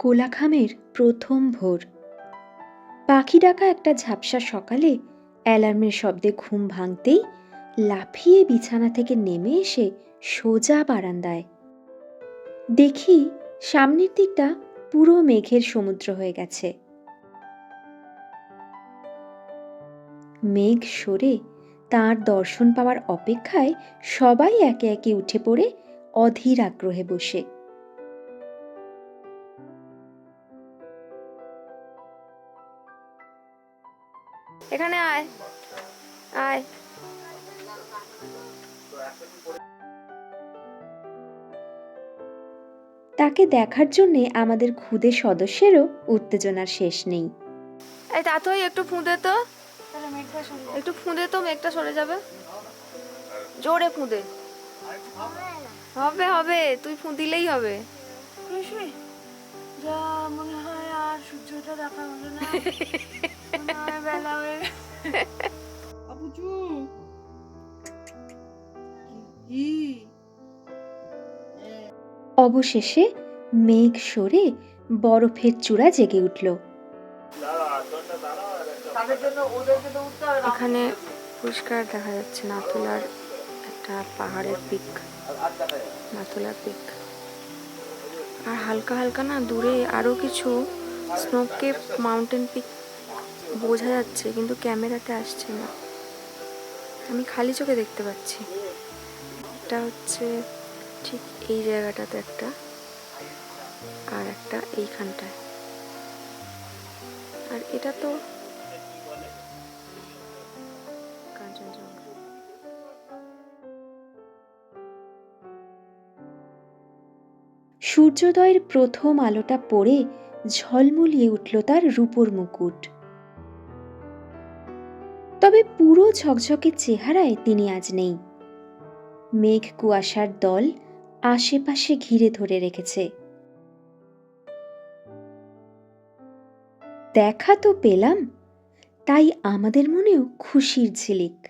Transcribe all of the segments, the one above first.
কোলাখামের প্রথম ভোর। পাখি ডাকা একটা ঝাপসা সকালে অ্যালার্মের শব্দে ঘুম ভাঙতেই লাফিয়ে বিছানা থেকে নেমে এসে সোজা বারান্দায়। দেখি সামনের দিকটা পুরো মেঘের সমুদ্র হয়ে গেছে। মেঘ সরে তার দর্শন পাওয়ার অপেক্ষায় সবাই একে একে উঠে পড়ে অধীর আগ্রহে বসে। তাকে দেখার জন্যে আমাদের ক্ষুদে সদস্যেরও উত্তেজনার শেষ নেই। এই তাতই একটু ফুঁদে তো। একটু ফুঁদে তো মেঘটা সরে যাবে। জোরে ফুঁদে। হবে হবে তুই ফুঁদিলেই হবে। যা মনে হয় আর সূর্যটা দেখা হলো না। বেলা হয়ে অবশেষে মেঘ সরে বরফের চূড়া জেগে উঠল। এখানে পরিষ্কার দেখা যাচ্ছে নাথুলার একটা পাহাড়ের পিক, নাথুলার পিক। আর হালকা হালকা না দূরে আরও কিছু স্নোকেপ মাউন্টেন পিক বোঝা যাচ্ছে, কিন্তু ক্যামেরাতে আসছে না। আমি খালি চোখে দেখতে পাচ্ছি। এটা হচ্ছে ঠিক এই জায়গাটাতে একটা আর একটা এইখানটায়। আর এটা তো সূর্যোদয়ের প্রথম আলোটা পড়ে ঝলমলিয়ে উঠল তার রূপোর মুকুট। তবে পুরো ঝকঝকে চেহারায় তিনি আজ নেই। মেঘ কুয়াশার দল আশেপাশে ঘিরে ধরে রেখেছে। দেখা তো পেলাম, তাই আমাদের মনেও খুশির ঝিলিক।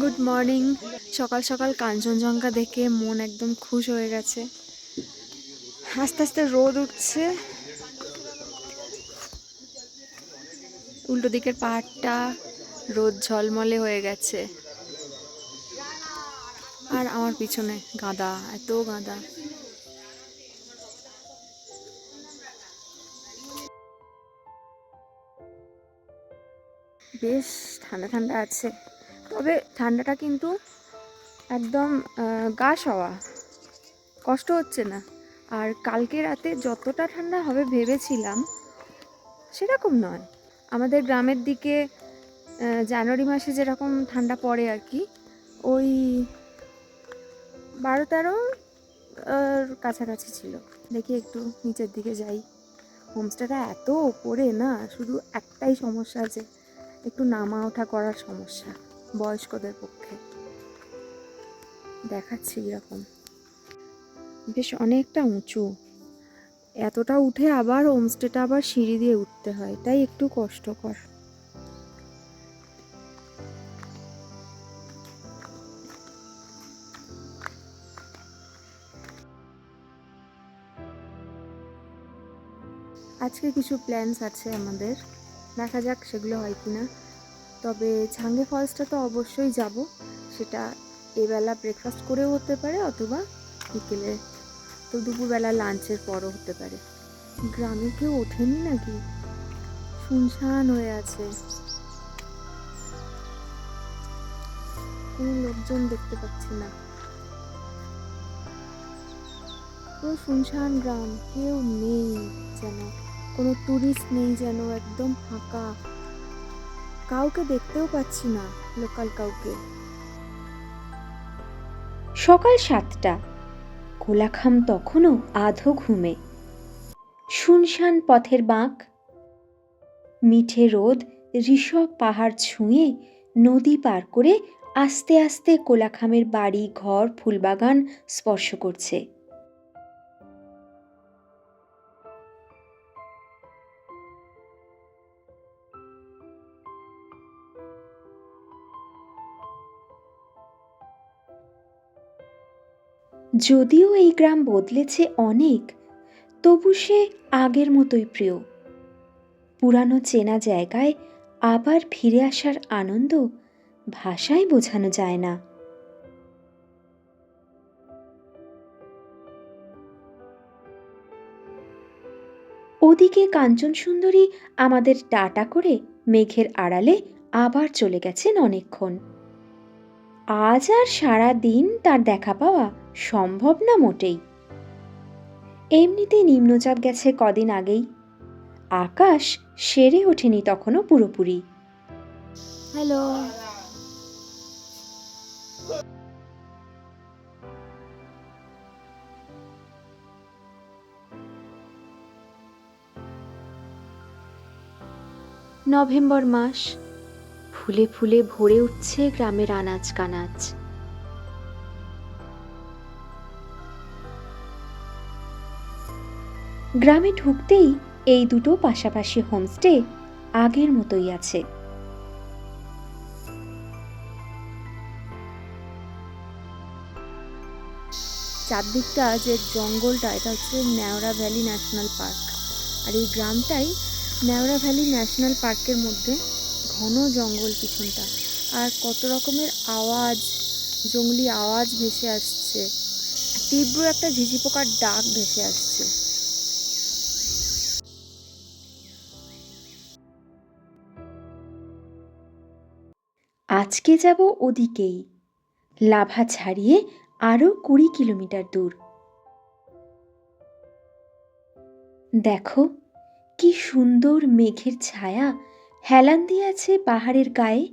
গুড মর্নিং সকাল সকাল কাঞ্চনজঙ্ঘা দেখে মন একদম খুশ হয়ে গেছে। আস্তে আস্তে রোদ উঠছে। উল্টো দিকের পাহাড়টা রোদ ঝলমলে হয়ে গেছে। আর আমার পিছনে গাঁদা, এত গাঁদা। বেশ ঠান্ডা ঠান্ডা আছে। তবে ঠান্ডাটা কিন্তু একদম গা সওয়া কষ্ট হচ্ছে না। আর কালকে রাতে যতটা ঠান্ডা হবে ভেবেছিলাম, সেরকম নয়। আমাদের গ্রামের দিকে জানুয়ারি মাসে যেরকম ঠান্ডা পড়ে আর কি, ওই বারো তেরো কাছাকাছি ছিল। দেখি একটু নিচের দিকে যাই। হোমস্টেটা এত ওপরে না, শুধু একটাই সমস্যা আছে, একটু নামা ওঠা করার সমস্যা বয়স্কদের পক্ষে। দেখাচ্ছি এরকম বেশ অনেকটা উঁচু। এতটা উঠে আবার হোমস্টেটা আবার সিঁড়ি দিয়ে উঠতে হয়, তাই একটু কষ্টকর। আজকে কিছু প্ল্যানস আছে আমাদের। দেখা যাক সেগুলো হয় কি না তবে ঝাঙ্গে ফলসটা তো অবশ্যই যাব। সেটা এবেলা ব্রেকফাস্ট করেও হতে পারে অথবা বিকেলে। তো দুপুরবেলা লাঞ্চের পরও হতে পারে। গ্রামে কেউ ওঠেনি নাকি? শুনশান হয়ে আছে। কোনো লোকজন দেখতে পাচ্ছি না। পুরো শুনশান গ্রাম, কেউ নেই। কোনো টুরিস্ট নেই যেন, একদম ফাঁকা। কাউকে দেখতেও পাচ্ছি না লোকাল কাউকে। সকাল সাতটা। কোলাখাম তখনও আধো ঘুমে। শুনশান পথের বাঁক। মিঠে রোদ ঋষভ পাহাড় ছুঁয়ে নদী পার করে আস্তে আস্তে কোলাখামের বাড়ি, ঘর, ফুলবাগান স্পর্শ করছে। যদিও এই গ্রাম বদলেছে অনেক, তবু সে আগের মতোই প্রিয়। পুরানো চেনা জায়গায় আবার ফিরে আসার আনন্দ ভাষায় বোঝানো যায় না। ওদিকে কাঞ্চন সুন্দরী আমাদের টাটা করে মেঘের আড়ালে আবার চলে গেছেন অনেকক্ষণ। আজ আর সারা দিন তার দেখা পাওয়া সম্ভব না মোটেই। এমনিতে নিম্নচাপ গেছে কদিন আগেই। আকাশ সেরে ওঠেনি তখনও পুরোপুরি। হ্যালো। নভেম্বর মাস। ফুলে ফুলে ভরে উঠছে গ্রামের আনাজ কানাজ। গ্রামে ঢুকতেই এই দুটো পাশাপাশি হোমস্টে আগের মতোই আছে। চারদিকটা যে জঙ্গলটা, এটা হচ্ছে ন্যাওড়া ভ্যালি ন্যাশনাল পার্ক। আর এই গ্রামটাই ন্যাওড়া ভ্যালি ন্যাশনাল পার্কের মধ্যে ঘন জঙ্গল পিছনটা। আর কত রকমের আওয়াজ, জঙ্গলি আওয়াজ ভেসে আসছে। তীব্র একটা ঝিঝি পোকার ডাক ভেসে আসছে। আজকে যাব ওদিকেই। লাভা ছাড়িয়ে আরও কুড়ি কিলোমিটার দূর। দেখো, কি সুন্দর মেঘের ছায়া হেলান দিয়ে আছে পাহাড়ের গায়ে।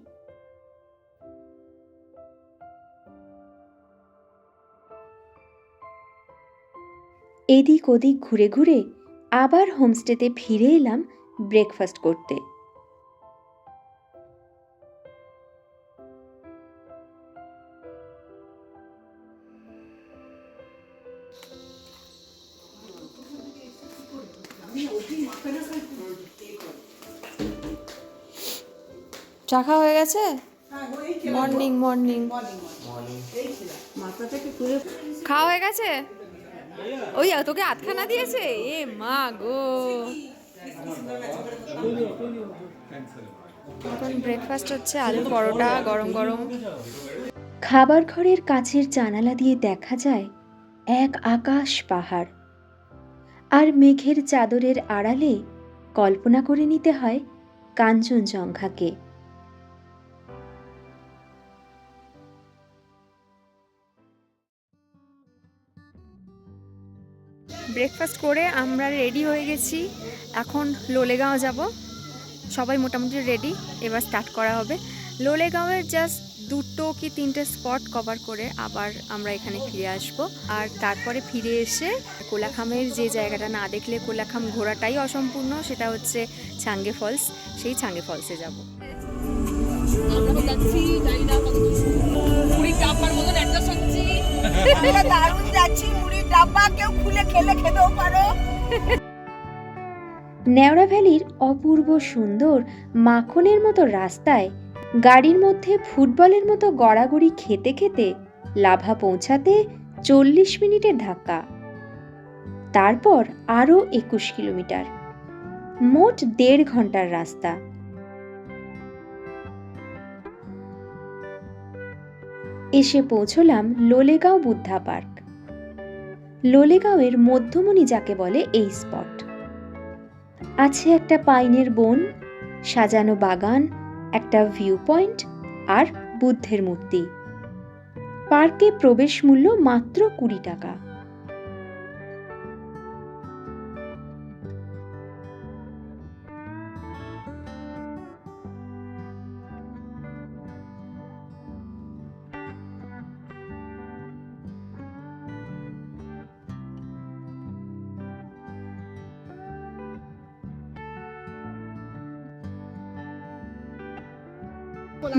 এদিক ওদিক ঘুরে ঘুরে আবার হোমস্টেতে ফিরে এলাম ব্রেকফাস্ট করতে। চা খাওয়া হয়ে গেছে? মর্নিং মর্নিং খাওয়া হয়ে গেছে? ওই তোকে আধখানা দিয়েছে? এ মা গো। এখন ব্রেকফাস্ট হচ্ছে, আলু পরোটা, গরম গরম। খাবার ঘরের কাছের জানালা দিয়ে দেখা যায় এক আকাশ পাহাড়। আর মেঘের চাদরের আড়ালে কল্পনা করে নিতে হয় কাঞ্চনজঙ্ঘাকে। ব্রেকফাস্ট করে আমরা রেডি হয়ে গেছি। এখন লোলেগাঁও যাব। সবাই মোটামুটি রেডি, এবার স্টার্ট করা হবে। লোলেগাঁওয়ের জাস্ট দুটো কি তিনটে স্পট কভার করে আবার আমরা এখানে ফিরে আসব। আর তারপরে ফিরে এসে কোলাখামের যে জায়গাটা না দেখলে কোলাখাম ঘোরাটাই অসম্পূর্ণ সেটা হচ্ছে ছাঙ্গে ফলস সেই ছাঙ্গে ফলসে যাব। আমরা দারুণ যাচ্ছি মুড়ির ডাব্বা কেউ খুলে খেলে খেতেও পারো। নেওড়া ভ্যালির অপূর্ব সুন্দর মাখনের মতো রাস্তায় গাড়ির মধ্যে ফুটবলের মতো গড়াগড়ি খেতে খেতে লাভা পৌঁছাতে চল্লিশ মিনিটের ধাক্কা। তারপর আরও একুশ কিলোমিটার। মোট দেড় ঘণ্টার রাস্তা। এসে পৌঁছলাম লোলেগাঁও বুদ্ধা পার্ক। লোলেগাঁওয়ের মধ্যমণি যাকে বলে এই স্পট। আছে একটা পাইনের বন, সাজানো বাগান একটা ভিউ পয়েন্ট আর বুদ্ধের মূর্তি। পার্কে প্রবেশ মূল্য মাত্র কুড়ি টাকা।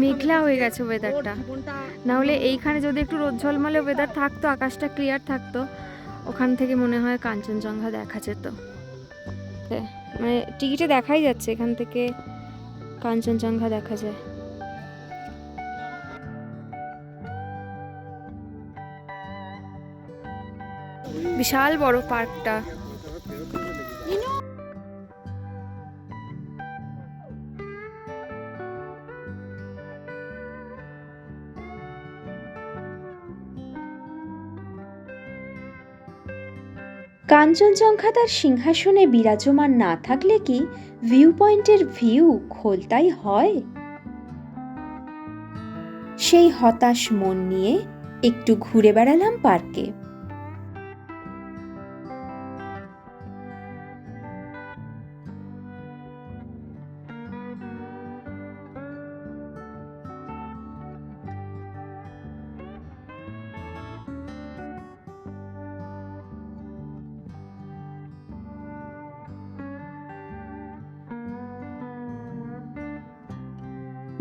মেঘলা হয়ে গেছে ওয়েদারটা না হলে এইখানে যদি একটু রোদ ঝলমলে ওয়েদার থাকতো, আকাশটা ক্লিয়ার থাকতো, ওখান থেকে মনে হয় কাঞ্চনজঙ্ঘা দেখা যেত। মানে টিকিটে দেখাই যাচ্ছে, এখান থেকে কাঞ্চনজঙ্ঘা দেখা যায়। বিশাল বড় পার্কটা কাঞ্চনজঙ্ঘা তার সিংহাসনে বিরাজমান না থাকলে কি ভিউ পয়েন্টের ভিউ খোলতাই হয়? সেই হতাশ মন নিয়ে একটু ঘুরে বেড়ালাম পার্কে।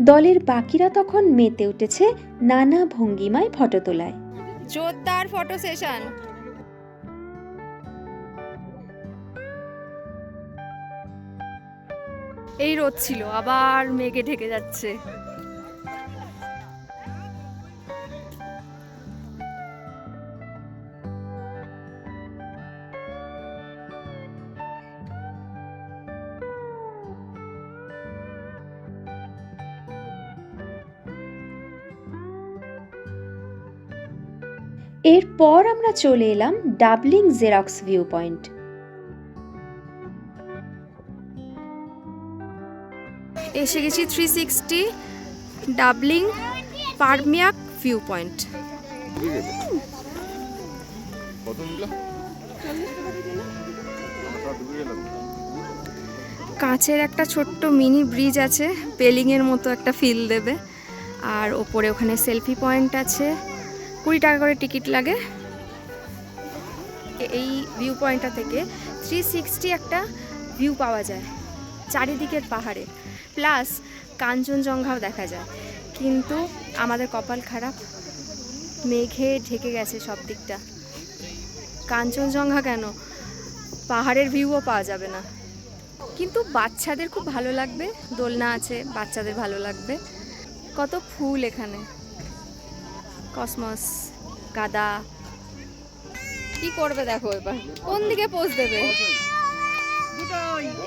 দলের বাকিরা তখন মেতে উঠেছে নানা ভঙ্গিমায় ফটো তোলায়। জোরদার ফটো সেশন। এই রোদ ছিল, আবার মেঘে ঢেকে যাচ্ছে। এরপর আমরা চলে এলাম ডাবলিং জেরক্স ভিউ পয়েন্ট এসে গেছি থ্রি সিক্সটি ডাবলিং পারমিয়াক ভিউ পয়েন্ট কাঁচের একটা ছোট্ট মিনি ব্রিজ আছে, পেলিংয়ের মতো একটা ফিল দেবে। আর ওপরে ওখানে সেলফি পয়েন্ট আছে। কুড়ি টাকা করে টিকিট লাগে। এই ভিউ পয়েন্টটা থেকে থ্রি সিক্সটি একটা ভিউ পাওয়া যায় চারিদিকের পাহাড়ে। প্লাস কাঞ্চনজঙ্ঘাও দেখা যায়। কিন্তু আমাদের কপাল খারাপ। মেঘে ঢেকে গেছে সব দিকটা। কাঞ্চনজঙ্ঘা কেন? পাহাড়ের ভিউও পাওয়া যাবে না। কিন্তু বাচ্চাদের খুব ভালো লাগবে। দোলনা আছে, বাচ্চাদের ভালো লাগবে। কত ফুল এখানে। কসমস গাদা। কি করবে দেখো এবার? কোন দিকে পোজ দেবে?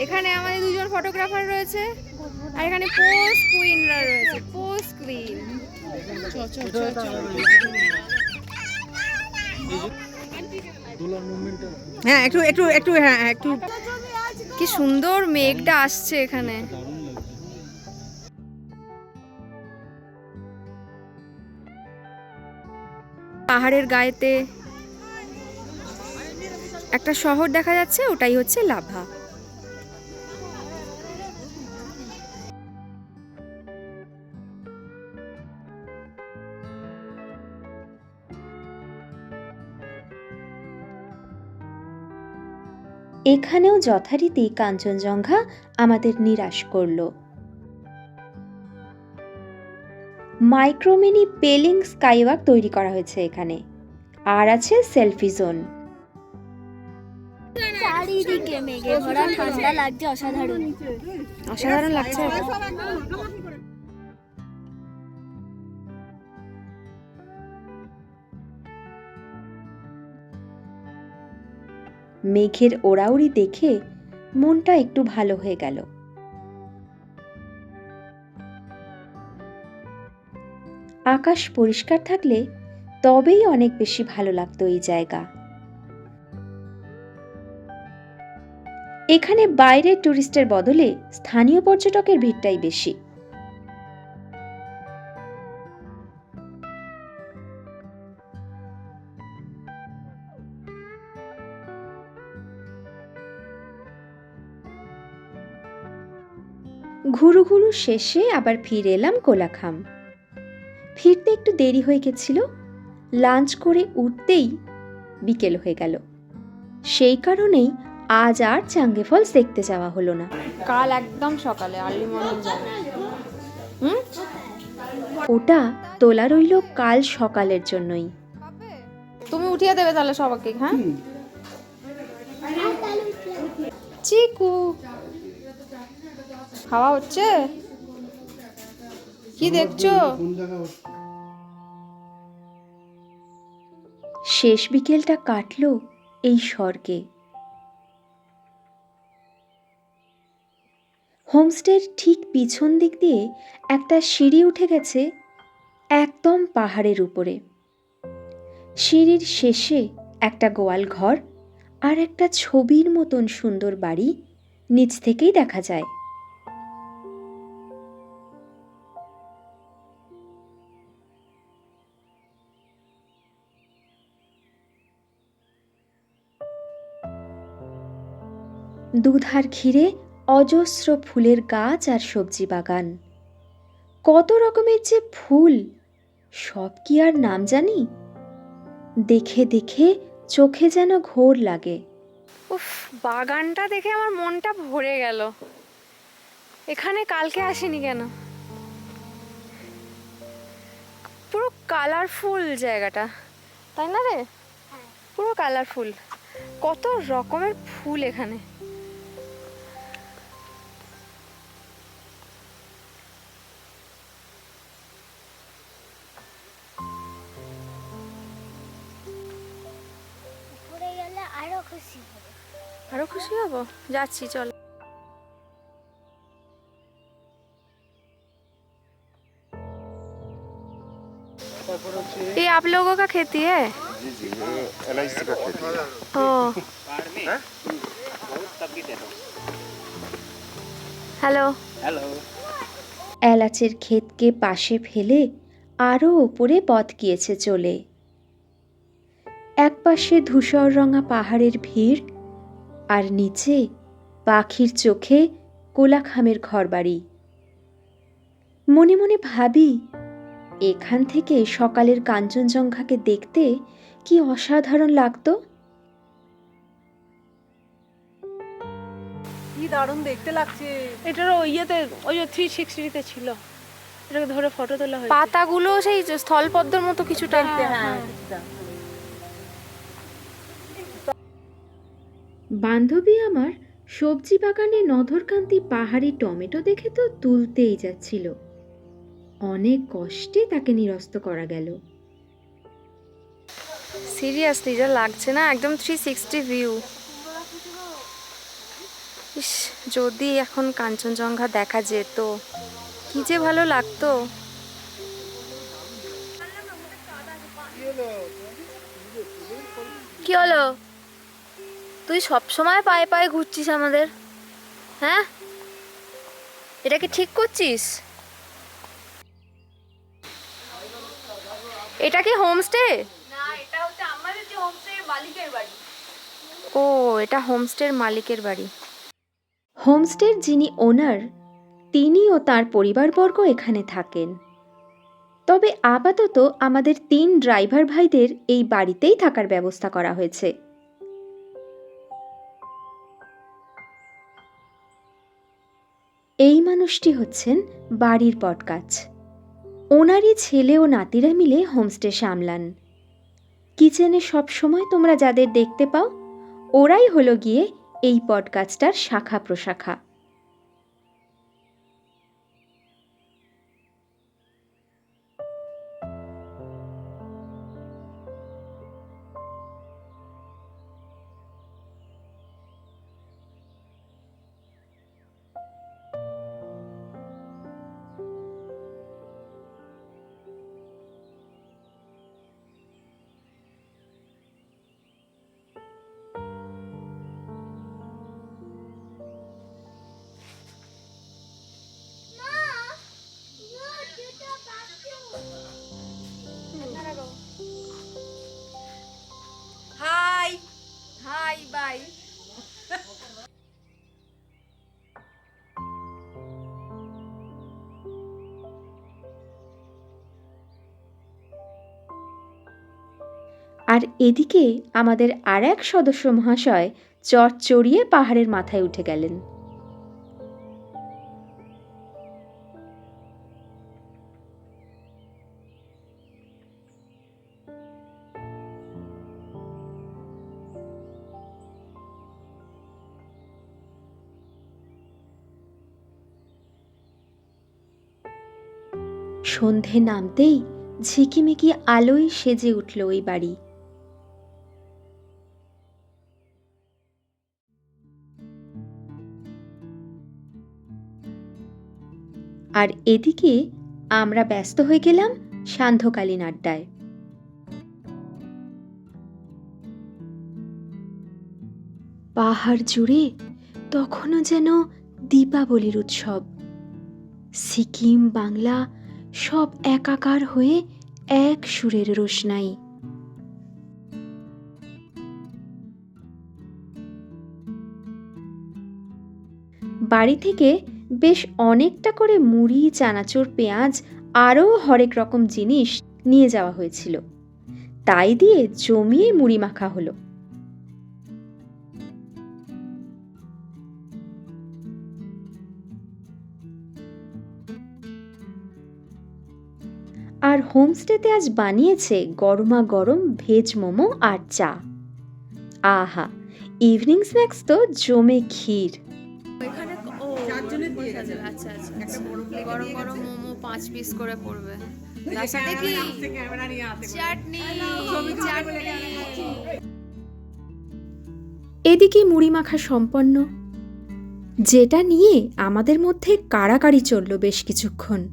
এখানে আমাদের দুজন ফটোগ্রাফার রয়েছে আর এখানে পোস্ট কুইনরা রয়েছে পোস্ট কুইন হ্যাঁ একটু একটু একটু হ্যাঁ একটু। কি সুন্দর মেঘটা আসছে এখানে। পাহাড়ের গায়েতে। একটা শহর দেখা যাচ্ছে, ওটাই হচ্ছে লাভা। এখানেও যথারীতি কাঞ্চনজঙ্ঘা আমাদের নিরাশ করল। মাইক্রোমিনি পেলিং স্কাইওয়াক তৈরি করা হয়েছে এখানে। আর আছে সেলফি জোন। চারিদিকে মেঘে ভরা ঠান্ডা লাগছে অসাধারণ। অসাধারণ লাগছে। মেঘের ওড়াউড়ি দেখে মনটা একটু ভালো হয়ে গেল। আকাশ পরিষ্কার থাকলে তবেই অনেক বেশি ভালো লাগতো এই জায়গা। এখানে বাইরের টুরিস্টের বদলে স্থানীয় পর্যটকের ভিড়টাই বেশি। ঘুরু ঘুরু শেষে আবার ফিরে এলাম কোলাখাম। ফিরতে একটু দেরি হয়ে গেছিল লাঞ্চ করে উঠতেই বিকেল হয়ে গেল। সেই কারণেই আজ আর চাঙ্গে ফলস দেখতে যাওয়া হলো না। কাল একদম সকালে আর্লি মর্নিং হুম? ওটা তোলা রইল কাল সকালের জন্যই। তুমি উঠিয়ে দেবে তাহলে সবাইকে হ্যাঁ? চিকু। খাওয়া হচ্ছে? কি দেখছ? শেষ বিকেলটা কাটলো এই স্বর্গে। হোমস্টের ঠিক পিছন দিক দিয়ে একটা সিঁড়ি উঠে গেছে একদম পাহাড়ের উপরে। সিঁড়ির শেষে একটা গোয়াল ঘর আর একটা ছবির মতন সুন্দর বাড়ি নিচ থেকেই দেখা যায়। দুধার ঘিরে অজস্র ফুলের গাছ আর সবজি বাগান। কত রকমের যে ফুল সব কি আর নাম জানি? দেখে দেখে চোখে যেন ঘোর লাগে। উফ বাগানটা দেখে আমার মনটা ভরে গেল। এখানে কালকে আসিনি কেন? পুরো কালারফুল জায়গাটা তাই না রে? পুরো কালারফুল। কত রকমের ফুল এখানে। আরো খুশি হব যাচ্ছি চল ये आप लोगों का खेती है जी जी ये एल आई सी का खेती है ও হ্যালো এলাচের ক্ষেতকে পাশে ফেলে আরও ওপরে পথ গিয়েছে চলে একপাশে ধূসর রঙা পাহাড়ের ভিড় আর নিচে পাখির চোখে কোলাখামের ঘরবাড়ি। মনে মনে ভাবি এখান থেকে সকালের কাঞ্চনজঙ্ঘাকে দেখতে কি অসাধারণ লাগতো। কি দারুণ দেখতে লাগছে। এটারও ইয়েতে ওই যে থ্রি সিক্সটিতে ছিল। এটাকে ধরে ফটো তোলা হয়েছে। পাতাগুলো সেই স্থলপদ্মর মতো কিছুটা। হ্যাঁ বান্ধবী আমার সবজি বাগানে নধরকান্তি পাহাড়ি টমেটো দেখে তো তুলতেই যাচ্ছিল। অনেক কষ্টে তাকে নিরস্ত করা গেল। সিরিয়াসলি যা লাগছে না? একদম থ্রি সিক্সটি ভিউ ইস, যদি এখন কাঞ্চনজঙ্ঘা দেখা যেত, কি যে ভালো লাগতো। কি হলো? তুই সব সময় পায়ে পায়ে ঘুরছিস আমাদের। হ্যাঁ? এটা কি ঠিক করছিস? এটা কি হোমস্টে? ও এটা হোমস্টের মালিকের বাড়ি। হোমস্টের যিনি ওনার তিনি ও তার পরিবারবর্গ এখানে থাকেন। তবে আপাতত আমাদের তিন ড্রাইভার ভাইদের এই বাড়িতেই থাকার ব্যবস্থা করা হয়েছে। এই মানুষটি হচ্ছেন বাড়ির পটকাছ ওনারই ছেলে ও নাতিরা মিলে হোমস্টে সামলান। কিচেনে সব সময় তোমরা যাদের দেখতে পাও, ওরাই হলো গিয়ে এই পডকাস্টটার শাখা প্রশাখা। এদিকে আমাদের আর এক সদস্য মহাশয় চট চড়িয়ে পাহাড়ের মাথায় উঠে গেলেন। সন্ধে নামতেই ঝিকিমিকি আলোয় সেজে উঠল ওই বাড়ি। আর এদিকে আমরা ব্যস্ত হয়ে গেলাম সান্ধ্যকালীন আড্ডায়। পাহাড় জুড়ে তখনও যেন দীপাবলির উৎসব। সিকিম, বাংলা সব একাকার হয়ে এক সুরের রোশনাই। বাড়ি থেকে বেশ অনেকটা করে মুড়ি, চানাচুর, পেঁয়াজ আরও হরেক রকম জিনিস নিয়ে যাওয়া হয়েছিল। তাই দিয়ে জমিয়ে মুড়ি মাখা হলো। আর হোমস্টেতে আজ বানিয়েছে গরমা গরম ভেজ মোমো আর চা। আহা, ইভিনিং স্ন্যাক্স তো জমে ক্ষীর। আচ্ছা আচ্ছা আচ্ছা একটা বড় plate গরম গরম মোমো পাঁচ পিস করে পড়বে। তার সাথে কি? চাটনি এদিকে মুড়ি মাখা সম্পন্ন। যেটা নিয়ে আমাদের মধ্যে কাড়াকাড়ি চলল বেশ কিছুক্ষণ।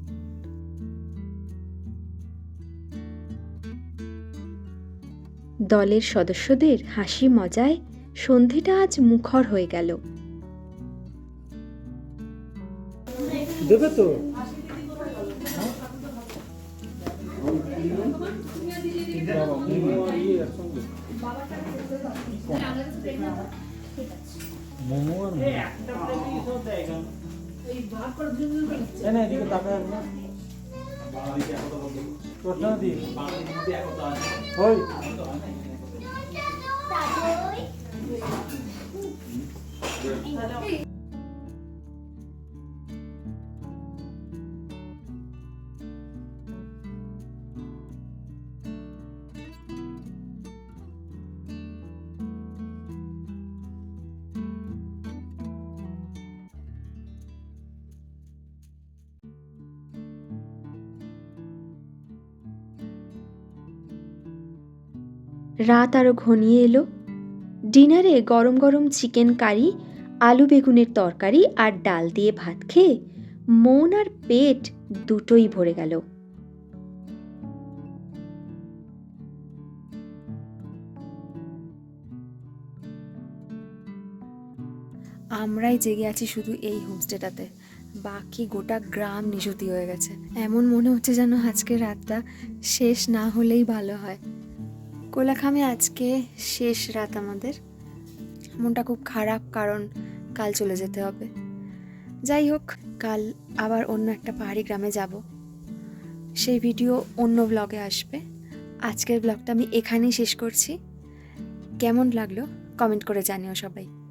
দলের সদস্যদের হাসি মজায় সন্ধেটা আজ মুখর হয়ে গেল। দেবে তো? মোমো আর না এদিকে তাকায় না। তোরটা দি। ওই। রাত আরও ঘনিয়ে এলো। ডিনারে গরম গরম চিকেন কারি, আলু বেগুনের তরকারি আর ডাল দিয়ে ভাত খেয়ে মন আর পেট দুটোই ভরে গেল। আমরাই জেগে আছি শুধু এই হোমস্টেটাতে। বাকি গোটা গ্রাম নিশুতি হয়ে গেছে। এমন মনে হচ্ছে যেন আজকে রাতটা শেষ না হলেই ভালো হয়। কোলাখামে আজকে শেষ রাত আমাদের। মনটা খুব খারাপ, কারণ কাল চলে যেতে হবে। যাই হোক, কাল আবার অন্য একটা পাহাড়ি গ্রামে যাব। সেই ভিডিও অন্য ব্লগে আসবে। আজকের ব্লগটা আমি এখানেই শেষ করছি। কেমন লাগল? কমেন্ট করে জানিও সবাই।